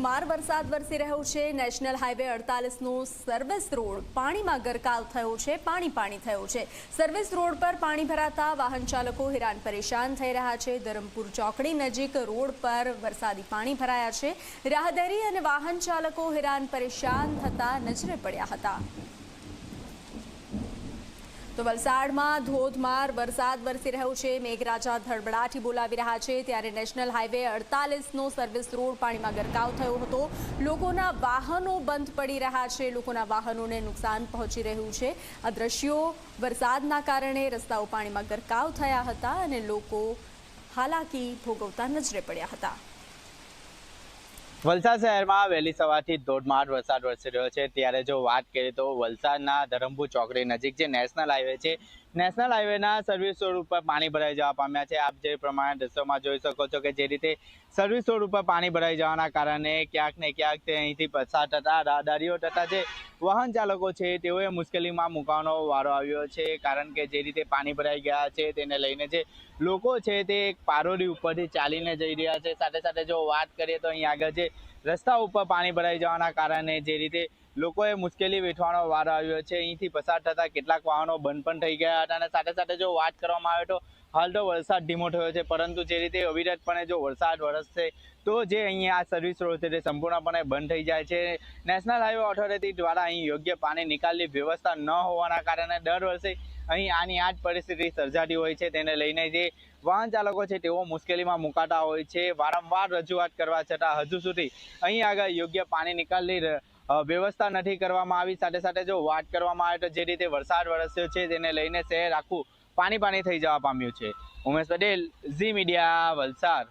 ધોધમાર વરસાદ વરસી રહ્યો છે. નેશનલ હાઈવે અડતાલીસનો સર્વિસ રોડ પાણીમાં ગરકાવ થયો છે. પાણી પાણી થયો છે. સર્વિસ રોડ પર પાણી ભરાતા વાહન ચાલકો હેરાન પરેશાન થઈ રહ્યા છે. ધરમપુર ચોકડી નજીક રોડ પર વરસાદી પાણી ભરાયા છે. રાહદારી અને વાહન ચાલકો હેરાન પરેશાન થતા નજરે પડ્યા હતા. તો વલસાડમાં ધોધમાર વરસાદ વરસી રહ્યો છે. મેઘરાજા ધડબડાટી બોલાવી રહ્યા છે. ત્યારે નેશનલ હાઈવે અડતાલીસનો સર્વિસ રોડ પાણીમાં ગરકાવ થયો હતો. લોકોના વાહનો બંધ પડી રહ્યા છે. લોકોના વાહનોને નુકસાન પહોંચી રહ્યું છે. આ દ્રશ્યો વરસાદના કારણે રસ્તાઓ પાણીમાં ગરકાવ થયા હતા અને લોકો હાલાકી ભોગવતા નજરે પડ્યા હતા. વલસાડ શહેરમાં વહેલી સવારથી ધોધમાર વરસાદ વરસી રહ્યો છે. ત્યારે જો વાત કરીએ તો વલસાડના ધરમપુર ચોકડી નજીક જે નેશનલ હાઈવે છે નેશનલ હાઈવેના સર્વિસ રોડ ઉપર પાણી ભરાઈ જવા પામ્યા છે. આપ જે પ્રમાણે દ્રશ્યોમાં જોઈ શકો છો કે જે રીતે સર્વિસ રોડ ઉપર પાણી ભરાઈ જવાના કારણે ક્યાંક ને ક્યાંક તે અહીંથી પસાર થતા રાહદારીઓ તથા જે વાહન ચાલકો છે તેઓએ મુશ્કેલીમાં મુકાવાનો વારો આવ્યો છે. કારણ કે જે રીતે પાણી ભરાઈ ગયા છે તેને લઈને જે લોકો છે તે પારોડી ઉપરથી ચાલીને જઈ રહ્યા છે. સાથે સાથે જો વાત કરીએ તો અહીં આગળ જે રસ્તા ઉપર પાણી ભરાઈ જવાના કારણે જે રીતે લોકોએ મુશ્કેલી વેઠવાનો વારો આવ્યો છે, અહીંથી પસાર થતા કેટલાક વાહનો બંધ પણ થઈ ગયા હતા અને સાથે સાથે જો વાત કરવામાં આવે તો હાલ તો વરસાદ ધીમો થયો છે, પરંતુ જે રીતે અવિરતપણે જો વરસાદ વરસશે તો જે અહીંયા આ સર્વિસ રોડ છે તે સંપૂર્ણપણે બંધ થઈ જાય છે. નેશનલ હાઈવે ઓથોરિટી દ્વારા અહીં યોગ્ય પાણી નિકાલની વ્યવસ્થા ન હોવાના કારણે દર વર્ષે અહીં આની આ જ પરિસ્થિતિ સર્જાતી હોય છે તેને લઈને જે વાહન ચાલકો છે તેઓ મુશ્કેલીમાં મુકાતા હોય છે. વારંવાર રજૂઆત કરવા છતાં હજુ સુધી અહીં આગળ યોગ્ય પાણી નિકાલની વ્યવસ્થા નથી કરવામાં આવી. સાથે સાથે જો વાત કરવામાં આવે તો જે રીતે વરસાદ વરસ્યો છે તેને લઈને શહેર આખું પાણી પાણી થઈ જવા પામ્યું છે. ઉમેશ પટેલ, ઝી મીડિયા, વલસાડ.